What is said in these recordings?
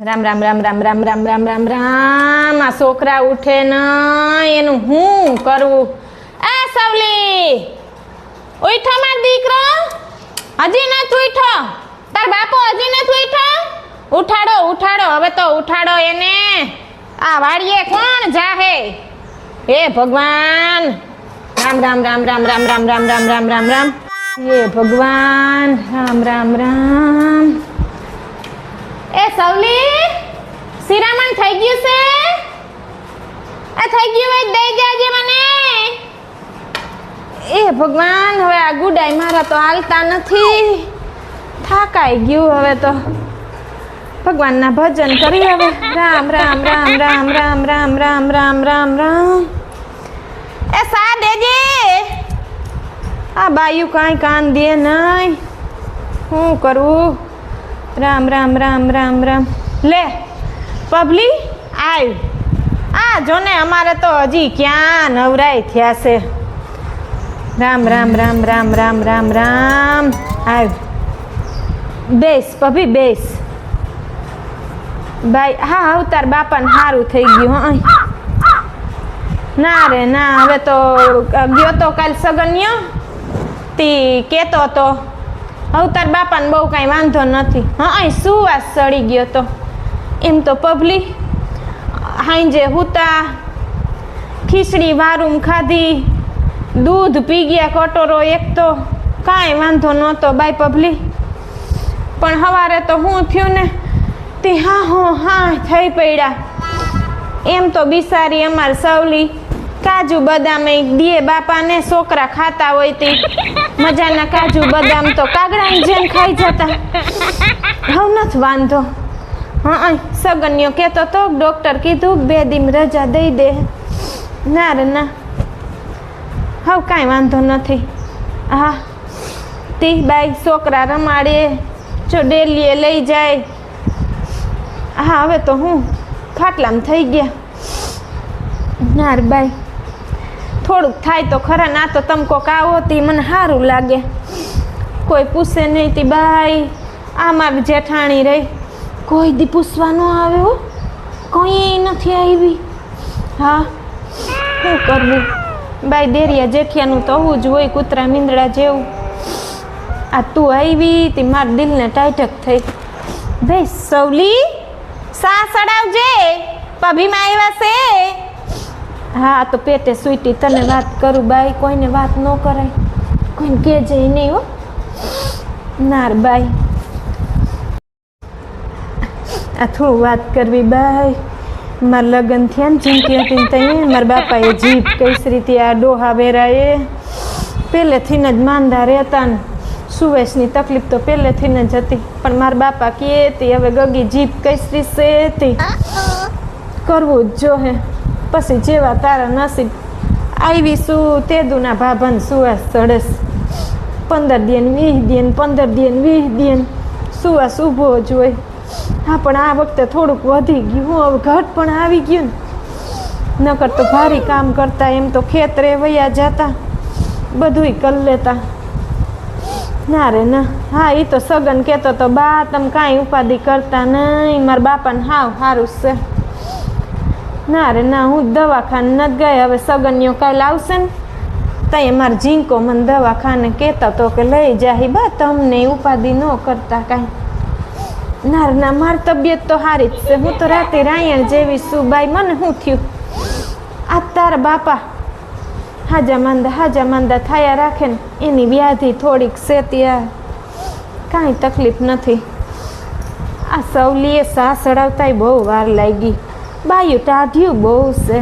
રામ રામ રામ રામ રામ રામ રામ રામ રામ આ છોકરા ઉઠે ન એનું હું કરવું આ સવલી ઉઠો માર દીકરો હજી નથી ઉઠો તાર બાપો હજી નથી ઉઠો ઉઠાડો ઉઠાડો હવે તો ઉઠાડો એને આ વાડીએ કોણ જાહે હે ભગવાન રામ રામ રામ રામ રામ રામ રામ રામ રામ રામ રામ હે ભગવાન રામ રામ રામ એ સવલી, શિરામણ થઈ ગયું છે? એ થઈ ગયું હોય દઈ જાજે મને. એ ભગવાન, હવે આ ગુડાઈ મારા તો હાલતા નથી. થાકાઈ ગયું હવે તો. ભગવાનના ભજન કરી હવે. રામ રામ રામ રામ રામ રામ રામ રામ રામ રામ. એ સા દેજે. આ બાયું કાંઈ કાન દે નહીં. શું કરવું રામ રામ રામ રામ રામ. લે, પબલી આવ આ જોને અમારે તો હજી ક્યાં નવરાય થયા છે. રામ રામ રામ રામ રામ રામ રામ. આવ બેસ પભી બેસ. ભાઈ, હા અવતાર બાપાને સારું થઈ ગયું, હં ના રે, ના, હવે તો ગયો તો કાલ સગન્યો તી કેતો અવતાર બાપાને બહુ કાંઈ વાંધો નથી. હા, અહીં સુવાસ સડી ગયો તો. એમ તો પબલી હાંજે હુતા, ખીચડી વારું ખાધી, દૂધ પી ગયા કટોરો એક તો. કાંઈ વાંધો નહોતો બાય પબલી પણ સવારે તો હું થયું ને, તે હા, હો, હા, થઈ પડ્યા. એમ તો બિસારી અમાર સવલી. કાજુ બદામ દીએ, બાપાને છોકરા ખાતા હોય તે મજાના કાજુ બદામ તો કાગડાની જેમ ખાઈ જતા. હવ નથી વાંધો. હા સગન્યો કહેતો તો ડૉક્ટર કીધું, બે દીમ રજા દઈ દે. ના રે, ના. હવ કાંઈ વાંધો નથી. હા, તી બાઈ છોકરા રમાડે, જો ડેલીએ લઈ જાય. હા, હવે તો હું ખાટલામાં થઈ ગયા. નાર બાઈ. થોડુંક થાય તો ખરા, ના તો તમે કોક આવો તી, મને સારું લાગે. કોઈ પૂછે નહીં તી, બાઈ આ મારી જેઠાણી રહી. કોઈ દી પૂછવા ન આવે કોઈ નથી આવી. હા શું કરવું? બાઈ, દેરિયા જેઠિયાનું તો હું જ હોય, કૂતરા મીંદડા જેવું. આ તું આવી તે, મારા દિલને ટાઈટક થઈ. ભાઈ, સવલી સા સડાવજે પભીમાં આવ્યા છે. હા તો પેટે સુઈટી તને વાત કરું બાઈ કોઈને વાત ન કરાય. કોઈને કહેજે નહીં હો. નાર બાઈ. આ થોડું વાત કરવી બાઈ. મારા લગ્ન થયા ને જીંકી હતી ત્યાં મારા બાપાએ જીભ કઈ રીતે આ ડોહા વેરાએ. પહેલેથી જ માંદા રહેતા ને. સુવેશની તકલીફ તો પહેલેથી જ હતી પણ મારા બાપા કહે હતી હવે ગગી જીભ કઈ રીતે હતી કરવું જ જોહે. પછી જેવા તારા નસીબ આવીશું તે દુના ભાભન સુવાસ સડસ પંદર દિન વીસ દિન, પંદર દિન વીસ દિન, સુવાસ ઊભો જ હોય. હા, પણ આ વખતે થોડુંક વધી ગયું હવે ઘટ પણ આવી ગયું ને. નકર તો ભારી કામ કરતા, એમ તો ખેતરે વયા જતા, બધુંય કરી લેતા. ના રે, ના. હા એ તો સગન કહેતો તો બા, તમે કાંઈ ઉપાધિ કરતા નહીં મારા બાપાને હાવ સારું છે. ના રે, ના, હું દવાખાને નથી ગઈ. હવે સગન્યો કાલ આવશે ને ત્યાં મારા ઝીંકો મને દવાખાને કહેતા તો કે લઈ જાય બા, તમને ઉપાધિ ન કરતા કાંઈ. ના ના, મારી તબિયત તો સારી જ છે. હું તો રાતે રાયણ જેવી છું બાઈ, મને શું થયું? આ તારા બાપા હાજા માંદા હાજા માંદા થયા રાખે ને, એની વ્યાધિ થોડીક છે ત્યાં કાંઈ તકલીફ નથી. આ સવલીએ સાસ અડાવતાય બહુ વાર લાગી. બાયું ટાઢ્યું બહુ છે.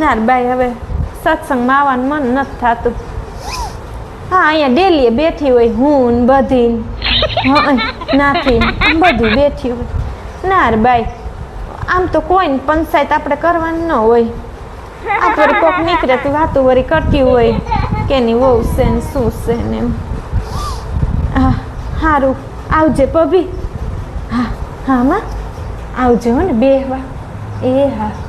ના બાઈ હવે સત્સંગમાં આવવાનું મન નથી થતું. હા, અહીંયા ડેલીએ બેઠી હોય, હું બધી નાથી બધી બેઠી હોય. નાર બાઈ, આમ તો કોઈને પંચાયત આપણે કરવાની ન હોય. આ વળી કોક નીકળે તો વાતો વળી કરતી હોય કે નહીં વહુ છે ને શું છે ને એમ. હા સારું આવજે પભી હા હા, માં. આવજો ને બેહવા. hijas.